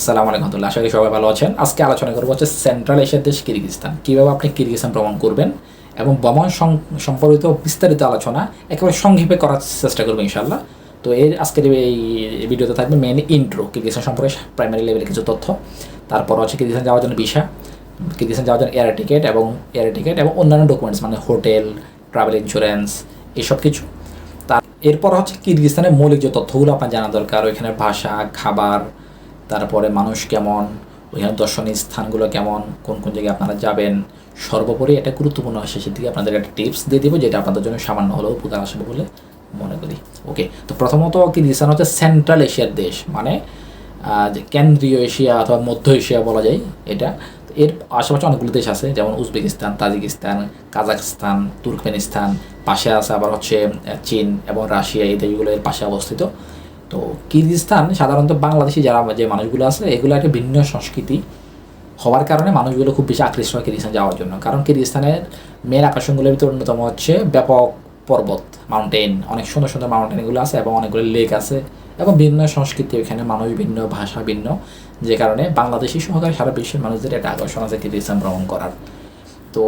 আসসালামু আলাইকুম রহমতুল্লাহ, আশা করি সবাই ভালো আছেন। আজকে আলোচনা করব হচ্ছে সেন্ট্রাল এশিয়ার দেশ কিরগিজস্তান। কীভাবে আপনি কিরগিজস্তান ভ্রমণ করবেন এবং ভ্রমণ সম্পর্কিত বিস্তারিত আলোচনা একেবারে সংক্ষেপে করার চেষ্টা করব ইনশাল্লাহ তো এর আজকের এই ভিডিওতে থাকবে মেন ইন্ট্রো কিরগিজস্তান সম্পর্কে প্রাইমারি লেভেলের কিছু তথ্য। তারপর হচ্ছে কিরগিজস্তান যাওয়ার জন্য ভিসা কিরগিজস্তান যাওয়ার জন্য এয়ার টিকিট এবং এয়ার টিকিট এবং অন্যান্য ডকুমেন্টস মানে হোটেল ট্রাভেল ইন্স্যুরেন্স এসব কিছু। তার এরপর হচ্ছে কিরগিজস্তানের মৌলিক যে তথ্যগুলো আপনার জানা দরকার ওইখানে ভাষা, খাবার তারপরে মানুষ কেমন, ওইখানে দর্শনীয় স্থানগুলো কেমন, কোন কোন জায়গায় আপনারা যাবেন, সর্বোপরি এটা গুরুত্বপূর্ণ শেষের দিকে আপনাদের একটা টিপস দিয়ে দিব যেটা আপনাদের জন্য সামান্য হলেও উপকার আসবে বলে মনে করি। ওকে তো প্রথমত কিরগিজস্তান হচ্ছে সেন্ট্রাল এশিয়ার দেশ মানে যে কেন্দ্রীয় এশিয়া অথবা মধ্য এশিয়া বলা যায় এটা। এর আশেপাশে অনেকগুলো দেশ আছে, যেমন উজবেকিস্তান, তাজিকিস্তান, কাজাখস্তান, তুর্কমেনিস্তান, পাশে আছে আবার হচ্ছে চীন এবং রাশিয়া এই দেশগুলো এর পাশে অবস্থিত। তো কিরগিজস্তান সাধারণত বাংলাদেশি যারা যে মানুষগুলো আছে, এগুলো একটা ভিন্ন সংস্কৃতি। হওয়ার কারণে মানুষগুলো খুব বেশি আকৃষ্ট হয় কিরগিস্তান যাওয়ার জন্য। কারণ কিরগিস্তানের মেন আকর্ষণগুলোর ভিতরে অন্যতম হচ্ছে ব্যাপক পর্বত মাউন্টেন অনেক সুন্দর সুন্দর মাউন্টেনগুলো আছে এবং অনেকগুলো লেক আছে এবং ভিন্ন সংস্কৃতি। ওখানে মানুষ ভিন্ন, ভাষা ভিন্ন, যে কারণে বাংলাদেশি সহকারে সারা বিশ্বের মানুষদের একটা আকর্ষণ আছে কিরগিস্তান ভ্রমণ করার। তো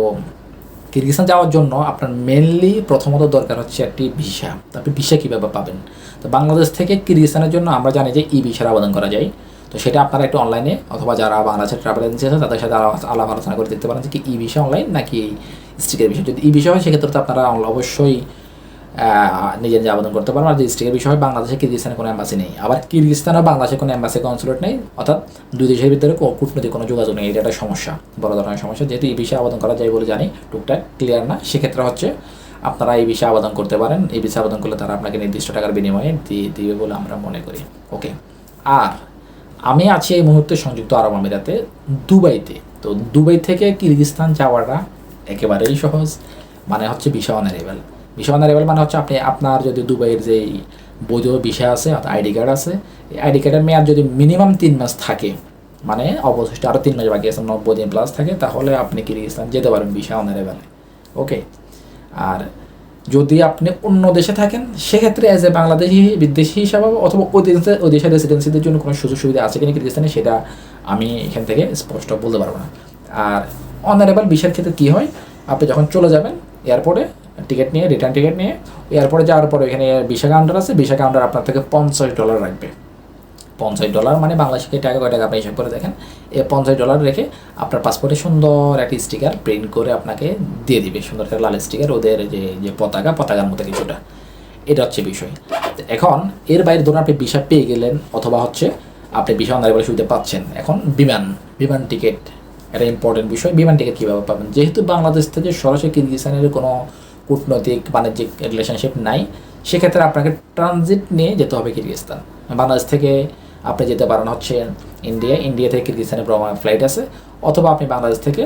কিরগিস্তান যাওয়ার জন্য আপনার মেনলি প্রথমত দরকার হচ্ছে একটি ভিসা আপনি ভিসা কীভাবে পাবেন? তো বাংলাদেশ থেকে কিরগিস্তানের জন্য আমরা জানি যে ই ভিসার আবেদন করা যায়। তো সেটা আপনারা একটু অনলাইনে অথবা যারা বাংলাদেশের ট্রাভেল এজেন্সি আছে তাদের সাথে আলাপ আলোচনা করে দেখতে পারেন যে কি ই ভিসা অনলাইন নাকি স্টিকের বিষয় যদি ই ভিসা হয় সেক্ষেত্রে তো আপনারা অবশ্যই আহ, নিজে আবেদন করতে পারবেন। আর যদি স্টিকের বিষয় হয় বাংলাদেশে কিরগিস্তানে কোনো অ্যাম্বাসি নেই। আবার কিরগিস্তানেও বাংলাদেশে কোনো অ্যাম্বাসি কনসুলেট নেই অর্থাৎ দুই দেশের ভিতরে কূটনৈতিক কোনো যোগাযোগ নেই। এটা একটা সমস্যা বড় ধরনের সমস্যা। যেহেতু এই বিষয়ে আবেদন করা যায় বলে জানি টুকটাক ক্লিয়ার না। সেক্ষেত্রে হচ্ছে আপনারা এই বিষয়ে আবেদন করতে পারেন। এই বিষয়ে আবেদন করলে তারা আপনাকে নির্দিষ্ট টাকার বিনিময়ে দিয়ে দিবে বলে আমরা মনে করি। ওকে আর আমি আছি এই মুহূর্তে সংযুক্ত আরব আমিরাতে, দুবাইতে। তো দুবাই থেকে কিরগিস্তান যাওয়াটা একেবারেই সহজ। মানে হচ্ছে ভিসা অনারেবল ভিসা অনারেবল মানে হচ্ছে আপনি, আপনার যদি দুবাইয়ের যে বৈধ ভিসা আছে, অর্থাৎ আইডি কার্ড আছে, এই আইডি কার্ডের মেয়াদ যদি মিনিমাম তিন মাস থাকে মানে অবশিষ্ট আরও তিন মাস বাকি আছে, নব্বই দিন প্লাস থাকে, তাহলে আপনি কিরগিস্তান যেতে পারেন ভিসা অনারেবলে ওকে আর যদি আপনি অন্য দেশে থাকেন, সেক্ষেত্রে অ্যাজ এ বাংলাদেশি, বিদেশি হিসাবে অথবা ওই দেশে, ওই দেশের রেসিডেন্সিদের জন্য কোনো সুযোগ সুবিধা আছে কিনা কিরগিস্তানে, সেটা আমি এখান থেকে স্পষ্ট বলতে পারব না। আর অনারেবল বিষয়ের ক্ষেত্রে কী হয়? আপনি যখন চলে যাবেন এয়ারপোর্টে টিকিট নিয়ে রিটার্ন টিকিট নিয়ে এয়ারপোর্টে যাওয়ার পরে এখানে বিশা কাউন্টার আছে বিশা কাউন্টার আপনার থেকে পঞ্চাশ ডলার রাখবে পঞ্চাশ ডলার মানে বাংলাদেশে টাকা কয় টাকা আপনি হিসাব করে দেখেন? এই পঞ্চাশ ডলার রেখে আপনার পাসপোর্টে সুন্দর একটি স্টিকার প্রিন্ট করে আপনাকে দিয়ে দিবে। সুন্দর একটা লাল স্টিকার ওদের যে যে পতাকা, পতাকার মতো কিছুটা। এটা হচ্ছে বিষয়। এখন এর বাইরে ধরুন আপনি ভিসা পেয়ে গেলেন অথবা হচ্ছে আপনি ভিসা অনারেবল সুবিধা পাচ্ছেন। এখন বিমান বিমান টিকিট এটা ইম্পর্টেন্ট বিষয়। বিমান টিকিট কীভাবে পাবেন? যেহেতু বাংলাদেশ থেকে সরাসরি কিরগিস্তানের কোনো কূটনৈতিক বাণিজ্যিক রিলেশনশিপ নাই, সেক্ষেত্রে আপনাকে ট্রানজিট নিয়ে যেতে হবে কিরগিস্তান। বাংলাদেশ থেকে আপনি যেতে পারেন হচ্ছে ইন্ডিয়া ইন্ডিয়া থেকে কিরগিস্তানে ভ্রমণ ফ্লাইট আছে, অথবা আপনি বাংলাদেশ থেকে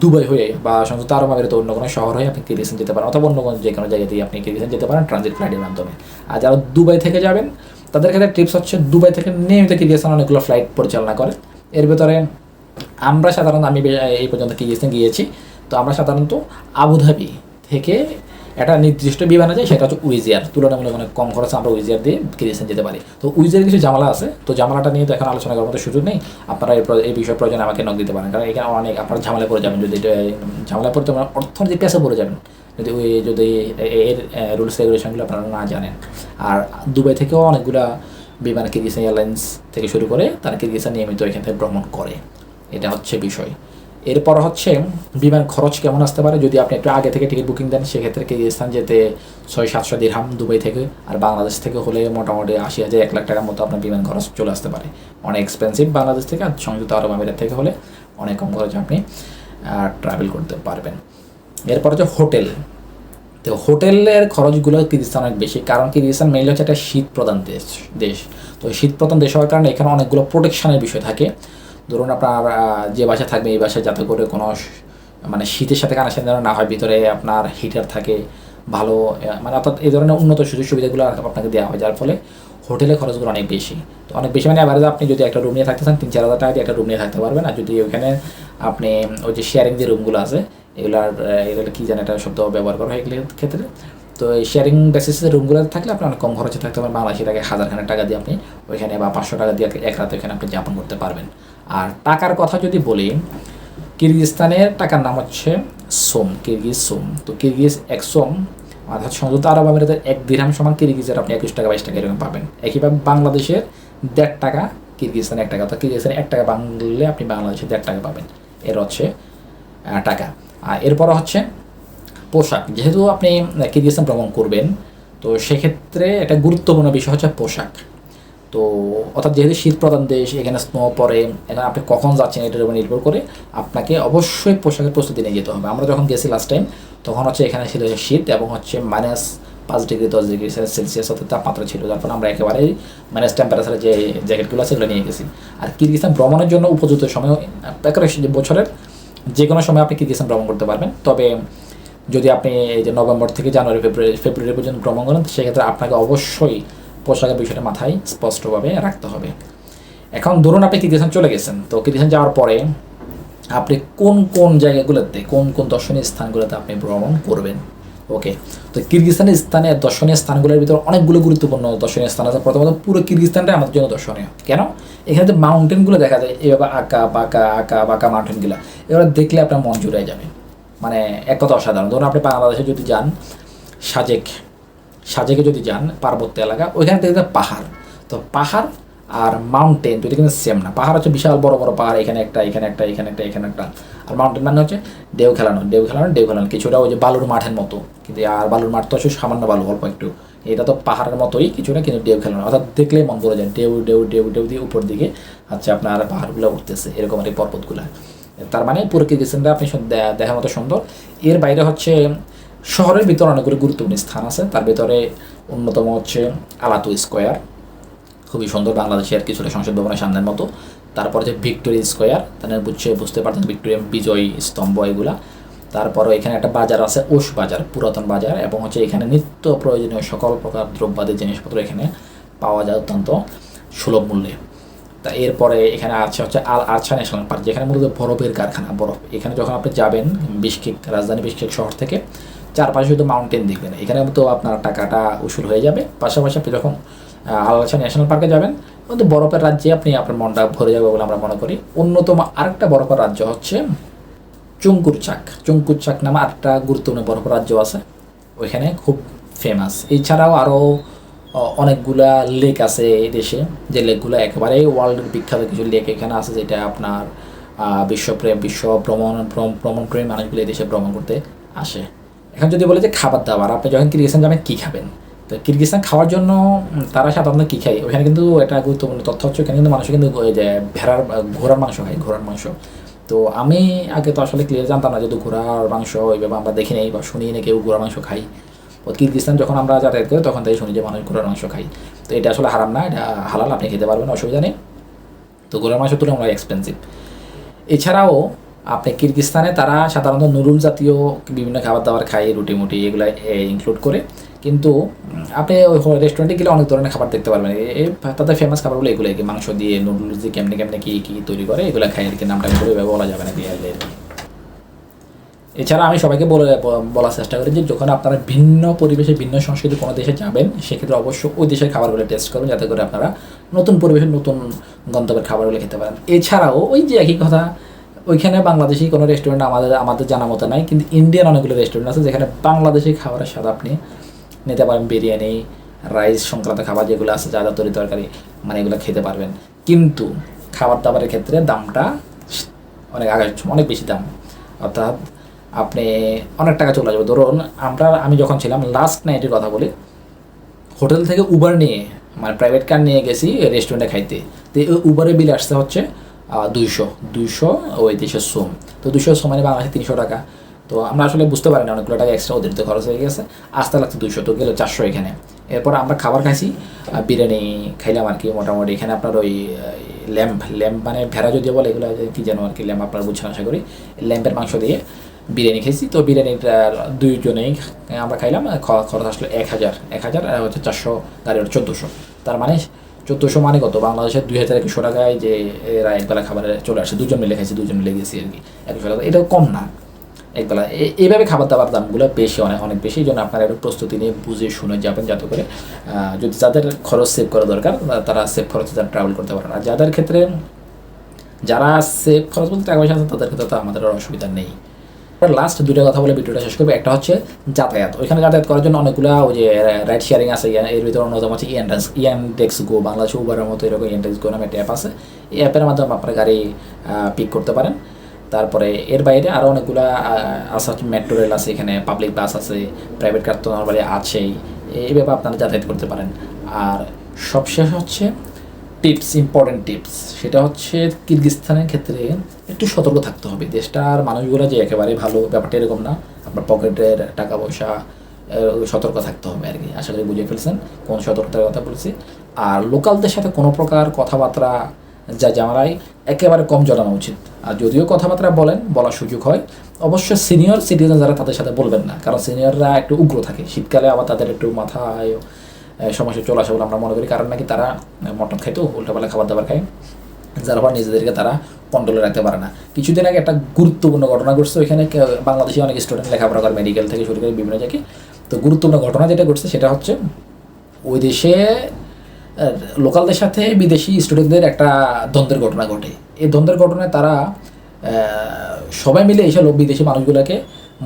দুবাই হয়ে বা সংযুক্ত আরব আমিরাতে অন্য কোনো শহর হয়ে আপনি কিরগিস্তান যেতে পারেন, অথবা অন্য কোনো যে কোনো জায়গা থেকে আপনি কিরগিস্তান যেতে পারেন ট্রানজিট ফ্লাইটের মাধ্যমে। আর যারা দুবাই থেকে যাবেন, তাদের ক্ষেত্রে টিপস হচ্ছে দুবাই থেকে নিয়মিত কিরগিস্তান অনেকগুলো ফ্লাইট পরিচালনা করে। এর ভেতরে আমরা সাধারণত, আমি এই পর্যন্ত কিরগিস্তান গিয়েছি, তো আমরা সাধারণত আবুধাবি থেকে একটা নির্দিষ্ট বিমান আছে, সেটা হচ্ছে উইজিয়ার। তুলনামূলক অনেক কম খরচে আমরা উইজিয়ার দিয়ে কিরগিস্তান যেতে পারি। তো উইজিয়ার কিছু জামালা আছে। তো জামালাটা নিয়ে তো এখন আলোচনা করার মতো সুযোগ নেই। আপনারা এই বিষয়ে প্রয়োজন আমাকে নক দিতে পারেন। কারণ এখানে অনেক আপনারা ঝামেলা পড়ে যাবেন। যদি এটা ঝামেলায় পড়তে অর্থনৈতিক পেশে পড়ে যাবেন। যদি ওই, যদি এর রুলস রেগুলেশনগুলো আপনারা না জানেন। আর দুবাই থেকেও অনেকগুলা বিমান কিরগিস্তান এয়ারলাইন্স থেকে শুরু করে তারা কিরগিস্তান নিয়মিত এখান থেকে ভ্রমণ করে। এটা হচ্ছে বিষয়। এরপর হচ্ছে, বিমান খরচ কেমন আসতে পারে? যদি আপনি একটু আগে থেকে টিকিট বুকিং দেন, সেক্ষেত্রে কিরগিস্তান যেতে ছয় সাতশো দিরহাম দুবাই থেকে আর বাংলাদেশ থেকে হলে মোটামুটি আশি হাজার এক লাখ টাকার মতো আপনার বিমান খরচ চলে আসতে পারে। অনেক এক্সপেন্সিভ বাংলাদেশ থেকে আর সংযুক্ত আরব আমিরাত থেকে হলে অনেক কম খরচে আপনি ট্রাভেল করতে পারবেন। এরপর হচ্ছে হোটেল। তো হোটেলের খরচগুলো কিরগিস্তান অনেক বেশি, কারণ কিরগিস্তান মেইনলি হচ্ছে একটা শীত প্রধান দেশ দেশ। তো শীত প্রধান দেশ হওয়ার কারণে এখানে অনেকগুলো প্রোটেকশনের বিষয় থাকে। ধরুন আপনার যে বাসায় থাকবে এই বাসায় যাতে করে কোনো মানে শীতের সাথে কানেকশন যেন না হয়, ভিতরে আপনার হিটার থাকে, ভালো মানে অর্থাৎ এই ধরনের উন্নত সুযোগ সুবিধাগুলো আপনাকে দেওয়া হয়, যার ফলে হোটেলের খরচগুলো অনেক বেশি। তো অনেক বেশি মানে অ্যাভারেজ আপনি যদি একটা রুম নিয়ে থাকতে চান, তিন চার হাজার টাকা দিয়ে একটা রুম নিয়ে থাকতে পারবেন। আর যদি ওইখানে আপনি ওই যে শেয়ারিং যে রুমগুলো আছে, এগুলার এগুলো কী জানে একটা শব্দ ব্যবহার করা হয় এগুলোর ক্ষেত্রে তো এই শেয়ারিং বেসিসের রুমগুলো থাকলে আপনি অনেক কম খরচে থাকতে পারেন বাংলাদেশি টাকা হাজার খানেক টাকা দিয়ে আপনি ওইখানে বা পাঁচশো টাকা দিয়ে এক রাত ওইখানে আপনি যাপন করতে পারবেন। আর টাকার কথা যদি বলি কিরগিজস্তানের টাকার নাম হচ্ছে সোম, কিরগিজ সোম। তো কিরগিজ এক সোম, অর্থাৎ সংযুক্ত আরব আমিরাতের এক দিরহাম সমান কিরগিজের আপনি একুশ টাকা, বাইশ টাকা এরকম পাবেন। একইভাবে বাংলাদেশের দেড় টাকা, কিরগিজস্তানে এক টাকা, অর্থাৎ কিরগিজস্তানে এক টাকা বাংলে আপনি বাংলাদেশে দেড় টাকা পাবেন। এর হচ্ছে টাকা। আর এরপর হচ্ছে পোশাক। যেহেতু আপনি কিরগিজস্তান ভ্রমণ করবেন, তো সেক্ষেত্রে একটা গুরুত্বপূর্ণ বিষয় হচ্ছে পোশাক। তো অর্থাৎ যেহেতু শীত প্রধান দেশ, এখানে স্নো পড়ে, এখানে আপনি কখন যাচ্ছেন এটার উপর নির্ভর করে আপনাকে অবশ্যই পোশাকের প্রস্তুতি নিয়ে যেতে হবে। আমরা যখন গেছি লাস্ট টাইম তখন হচ্ছে এখানে ছিল শীত এবং হচ্ছে মাইনাস পাঁচ ডিগ্রি দশ ডিগ্রি সেলসিয়াস অর্থাৎ তাপমাত্রা ছিল তারপর আমরা একেবারেই মাইনাস টেম্পারেচারে যে জ্যাকেটগুলো আছে সেগুলো নিয়ে গেছি। আর কিরগিস্তান ভ্রমণের জন্য উপযুক্ত সময় একেবারে বছরের যে কোনো সময় আপনি কিরগিস্তান ভ্রমণ করতে পারবেন। তবে যদি আপনি এই যে নভেম্বর থেকে জানুয়ারি, ফেব্রুয়ারি ফেব্রুয়ারি পর্যন্ত ভ্রমণ করেন সেক্ষেত্রে আপনাকে অবশ্যই পোশাকের বিষয়টা মাথায় স্পষ্টভাবে রাখতে হবে। এখন ধরুন আপনি কিরগিস্তান চলে গেছেন, তো কিরগিস্তান যাওয়ার পরে আপনি কোন কোন জায়গাগুলোতে, কোন কোন দর্শনীয় স্থানগুলোতে আপনি ভ্রমণ করবেন? ওকে, তো কিরগিস্তানের স্থানে, দর্শনীয় স্থানগুলোর ভিতরে অনেকগুলো গুরুত্বপূর্ণ দর্শনীয় স্থান আছে। প্রথমত পুরো কিরগিস্তানটাই আমাদের জন্য দর্শনীয়। কেন? এখানে যে মাউন্টেনগুলো দেখা যায়, এভাবে আঁকা, বাঁকা আঁকা, বাঁকা মাউন্টেনগুলো এগুলো দেখলে আপনার মন জুড়ে যাবে। মানে এক কথা অসাধারণ। ধরুন আপনি বাংলাদেশে যদি যান, সাজেক, সাজেকে যদি যান, পার্বত্য এলাকা, ওইখানে দেখবেন পাহাড়। তো পাহাড় আর মাউন্টেন দুটো কিন্তু সেম না। পাহাড় হচ্ছে বিশাল বড় বড় পাহাড়, এখানে একটা এখানে একটা এখানে একটা এখানে একটা। আর মাউন্টেন মানে হচ্ছে ঢেউ খেলানো ঢেউ খেলানো ঢেউ খেলানো। কিছুটা ওই যে বালুর মাঠের মতো। কিন্তু আর বালুর মাঠ তো হচ্ছে সামান্য বালু, অল্প একটু। এটা তো পাহাড়ের মতোই, কিছুটা কিন্তু ঢেউ খেলানো। অর্থাৎ দেখলেই মন করে যায়, ঢেউ ঢেউ ঢেউ ঢেউ দিয়ে উপর দিকে হচ্ছে আপনার পাহাড়গুলো উঠতেছে, এরকম আর এই পর্বতগুলো। তার মানে পুরো কিরগিস্তানটা আপনি দেখার মতো সুন্দর। এর বাইরে হচ্ছে শহরের ভিতরে অনেকগুলো গুরুত্বপূর্ণ স্থান আছে। তার ভিতরে অন্যতম হচ্ছে আলাতু স্কোয়ার। খুবই সুন্দর বাংলাদেশের কিছুটা সংসদ ভবনের সামনের মতো। তারপর হচ্ছে ভিক্টোরিয়া স্কোয়ার। তাহলে বুঝছে বুঝতে পারতেন ভিক্টোরিয়া বিজয় স্তম্ভ এগুলা। তারপরে এখানে একটা বাজার আছে ওষ বাজার, পুরাতন বাজার এবং হচ্ছে এখানে নিত্য প্রয়োজনীয় সকল প্রকার দ্রব্যাদি, জিনিসপত্র এখানে পাওয়া যায় অত্যন্ত সুলভ মূল্যে। তা এরপরে এখানে আছে হচ্ছে আল আরছা ন্যাশনাল পার্ক যেখানে মূলত বরফের কারখানা বরফ। এখানে যখন আপনি যাবেন বিশকেক রাজধানী বিশকেক শহর থেকে চারপাশে শুধু মাউন্টেন দেখবেন। এখানে তো আপনার টাকাটা উসুল হয়ে যাবে। পাশাপাশি আপনি যখন আহ, আল আরছা ন্যাশনাল পার্কে যাবেন কিন্তু বরফের রাজ্যে আপনি আপনার মনটা ভরে যাবে বলে আমরা মনে করি। অন্যতম আরেকটা বরফের রাজ্য হচ্ছে চুঙ্কুরচাক। চুঙ্কুরচাক নামে আরেকটা গুরুত্বপূর্ণ বরফের রাজ্য আছে ওইখানে খুব ফেমাস এছাড়াও আরও অনেকগুলা লেক আছে এই দেশে, যে লেকগুলো একেবারে ওয়ার্ল্ডের বিখ্যাত কিছু লেক এখানে আছে যেটা আপনার বিশ্বপ্রেম বিশ্ব ভ্রমণ ভ্রমণপ্রেমী মানুষগুলো এই দেশে ভ্রমণ করতে আসে। এখন যদি বলে যে খাবার দাবার, আপনি যখন কিরগিস্তান যাবেন, কী খাবেন? তো কিরগিস্তান খাওয়ার জন্য তারা সাধারণত কী খায়? ওখানে কিন্তু একটা গুরুত্বপূর্ণ তথ্য হচ্ছে, ওখানে কিন্তু মানুষ কিন্তু ভেড়ার ঘোড়ার মাংস খায় ঘোড়ার মাংস। তো আমি আগে তো আসলে ক্লিয়ার জানতাম না, যেহেতু ঘোড়ার মাংস ওইভাবে আমরা দেখি নেই বা শুনি না কেউ ঘোড়ার মাংস খাই কিরগিস্তান যখন আমরা যাতায়াত করি, তখন তাই শুনি যে মানুষ ঘোড়ার মাংস খাই তো এটা আসলে হারাম না, এটা হালাল, আপনি খেতে পারবেন, অসুবিধা নেই। তো ঘোড়ার মাংস তুলনামূলক এক্সপেন্সিভ এছাড়াও আপনি কিরগিস্তানে তারা সাধারণত নুডল জাতীয় বিভিন্ন খাবার দাবার খায় রুটি মুটি এগুলো ইনক্লুড করে। কিন্তু আপনি ওই রেস্টুরেন্টে গেলে অনেক ধরনের খাবার দেখতে পারবেন। তাদের ফেমাস খাবারগুলো এগুলো কি মাংস দিয়ে নুডলস দিয়ে কেমনে কেমনে কী কী তৈরি করে, এগুলো খাই আর কি, নামটা করে বলা যাবে না, কি আর কি। এছাড়া আমি সবাইকে বলে, বলার চেষ্টা করি যে যখন আপনারা ভিন্ন পরিবেশে, ভিন্ন সংস্কৃতি কোনো দেশে যাবেন, সেক্ষেত্রে অবশ্যই ওই দেশের খাবারগুলো টেস্ট করবেন যাতে করে আপনারা নতুন পরিবেশে, নতুন গন্তব্যের খাবারগুলো খেতে পারেন। এছাড়াও ওই যে একই কথা, ওইখানে বাংলাদেশি কোনো রেস্টুরেন্ট আমাদের আমাদের জানা মতো নাই, কিন্তু ইন্ডিয়ান অনেকগুলো রেস্টুরেন্ট আছে যেখানে বাংলাদেশি খাবারের স্বাদ আপনি নিতে পারেন, বিরিয়ানি রাইস সংক্রান্ত খাবার যেগুলো আছে, যা যা তরি তরকারি মানে এগুলো খেতে পারবেন। কিন্তু খাবার দাবারের ক্ষেত্রে দামটা অনেক আগে অনেক বেশি দাম। অর্থাৎ আপনি অনেক টাকা চলে যাবে ধরুন, আমরা, আমি যখন ছিলাম লাস্ট নাইটের কথা বলি, হোটেল থেকে উবার নিয়ে মানে প্রাইভেট কার নিয়ে গেছি রেস্টুরেন্টে খাইতে। তো এই উবারের বিল আসতে হচ্ছে দুইশো। দুইশো, ওই দেশের সোম। তো দুশো সোম মানে বাংলাদেশে তিনশো টাকা। তো আমরা আসলে বুঝতে পারি না অনেকগুলো টাকা এক্সট্রা অতিরিক্ত খরচ হয়ে গেছে। আসতে লাগছে দুইশো, তো গেলো চারশো এখানে। এরপর আমরা খাবার খাইছি বিরিয়ানি খাইলাম আর কি মোটামুটি। এখানে আপনার ওই ল্যাম্প ল্যাম্প মানে ভেড়া যদি বলে, এগুলো কি যেন আর কি ল্যাম্প আপনার বুঝছেন আশা করি। ল্যাম্পের মাংস দিয়ে। বিরিয়ানি খেয়েছি। তো বিরিয়ানির আহ, দুইজনেই আমরা খাইলাম। খরচ আসলো এক হাজার। এক হাজার আর হচ্ছে চারশো গাড়ি চোদ্দোশো। তার মানে চোদ্দোশো মানে কত? বাংলাদেশের দুই হাজার একুশশো টাকায় যে এরা একবেলা খাবারে চলে আসে দুজন মিলে খাইছি দুজন মিলে গেছি আর কি। একশো টাকা এটাও কম না। একবেলা এইভাবে খাবার দাবার দামগুলো বেশি অনেক অনেক বেশি। এই জন্য আপনারা একটু প্রস্তুতি নিয়ে বুঝে শুনে যাবেন যাতে করে যদি যাদের খরচ সেভ করা দরকার তারা সেভ খরচে তারা ট্রাভেল করতে পারেন আর যাদের ক্ষেত্রে যারা সেভ খরচ বলতে টাকা পয়সা আছে তাদের ক্ষেত্রে তো আমাদের অসুবিধা নেই। লাস্ট দুটো কথা বলে ভিডিওটা শেষ করব। একটা হচ্ছে যাতায়াত। ওইখানে যাতায়াত করার জন্য অনেকগুলো ওই যে রাইড শেয়ারিং আছে এর ভিতরে অন্যতম হচ্ছে ইয়ানডেক্স ইয়ানডেক্স গো বাংলাদেশ উবারের মতো এরকম ইয়ানডেক্স গো নামে একটা অ্যাপ আছে। এই অ্যাপের মাধ্যমে আপনার গাড়ি পিক করতে পারেন। তারপরে এর বাইরে আরও অনেকগুলো আছে হচ্ছে মেট্রো রেল আছে, এখানে পাবলিক বাস আছে প্রাইভেট কার তো নর্মালি আছেই। এইভাবে আপনারা যাতায়াত করতে পারেন। আর সবশেষ হচ্ছে টিপস ইম্পর্টেন্ট টিপস সেটা হচ্ছে কিরগিস্তানের ক্ষেত্রে একটু সতর্ক থাকতে হবে। দেশটার মানুষগুলো যে একেবারে ভালো, ব্যাপারটা এরকম না। আপনার পকেটের টাকা পয়সা সতর্ক থাকতে হবে আর কি। আশা করি বুঝে ফেলছেন কোন সতর্কতার কথা বলছি। আর লোকালদের সাথে কোনো প্রকার কথাবার্তা, যা জামালাই একেবারে কম জড়ানো উচিত। আর যদিও কথাবার্তা বলেন, বলার সুযোগ হয়, অবশ্য সিনিয়র সিটিজেন যারা তাদের সাথে বলবেন না। কারণ সিনিয়ররা একটু উগ্র থাকে। শীতকালে আবার তাদের একটু মাথায় সমস্যা চলে আসে বলে আমরা মনে করি। কারণ নাকি তারা মটন খাইতো, উল্টাপাল্টা খাবার দাবার খায়। যার ফলে নিজেদেরকে তারা কন্ট্রোলে রাখতে পারে না। কিছুদিন আগে একটা গুরুত্বপূর্ণ ঘটনা ঘটছে, ওইখানে বাংলাদেশে অনেক স্টুডেন্ট লেখাপড়া করে মেডিকেল থেকে শুরু করে বিভিন্ন জায়গায়। তো গুরুত্বপূর্ণ ঘটনা যেটা ঘটছে, সেটা হচ্ছে ওই দেশে লোকালদের সাথে বিদেশি স্টুডেন্টদের একটা দ্বন্দ্বের ঘটনা ঘটে। এই দ্বন্দ্বের ঘটনায় তারা সবাই মিলে এসে বিদেশি মানুষগুলোকে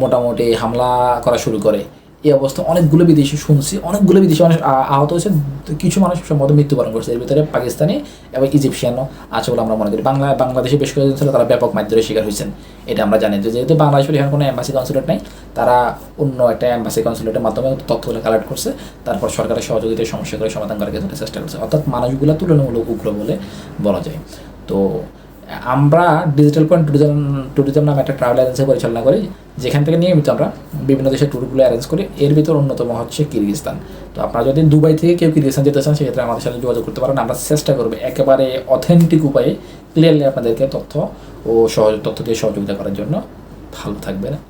মোটামুটি হামলা করা শুরু করে। এই অবস্থা। অনেকগুলো বিদেশি শুনছি, অনেকগুলো বিদেশি মানুষ আহত হয়েছে। কিছু মানুষ সম্ভবত মৃত্যুবরণ করছে। এর ভিতরে পাকিস্তানি এবং ইজিপশিয়ানও আছে বলে আমরা মনে করি। বাংলা, বাংলাদেশে বেশ কয়েকজন ছিল, তারা ব্যাপক মাধ্যমের শিকার হয়েছেন। এটা আমরা জানি। যেহেতু বাংলাদেশের এখানে কোনো এম্বাসি কনসুলেট নেই, তারা অন্য একটা এম্বাসি কনসুলেটের মাধ্যমে তথ্যগুলো কালেক্ট করছে। তারপর সরকারের সহযোগিতায় সমস্যাগুলো সমাধান করার ক্ষেত্রে চেষ্টা করছে। অর্থাৎ মানুষগুলো তুলনামূলক উগ্র বলে বলা যায়। তো আমরা ডিজিটাল পয়েন্ট ট্যুরিজম ট্যুরিজম নামে একটা ট্রাভেল এজেন্সি পরিচালনা করি, যেখান থেকে নিয়মিত আমরা বিভিন্ন দেশের ট্যুরগুলো অ্যারেঞ্জ করি। এর ভিতর অন্যতম হচ্ছে কিরগিস্তান তো আপনারা যদি দুবাই থেকে কেউ কিরগিস্তান যেতে চান, সেক্ষেত্রে আমাদের সাথে যোগাযোগ করতে পারেন। আমরা চেষ্টা করব একেবারে অথেন্টিক উপায়ে ক্লিয়ারলি আপনাদেরকে তথ্য ও সহজ, তথ্য দিয়ে সহযোগিতা করার জন্য। ভালো থাকবে হাফিজ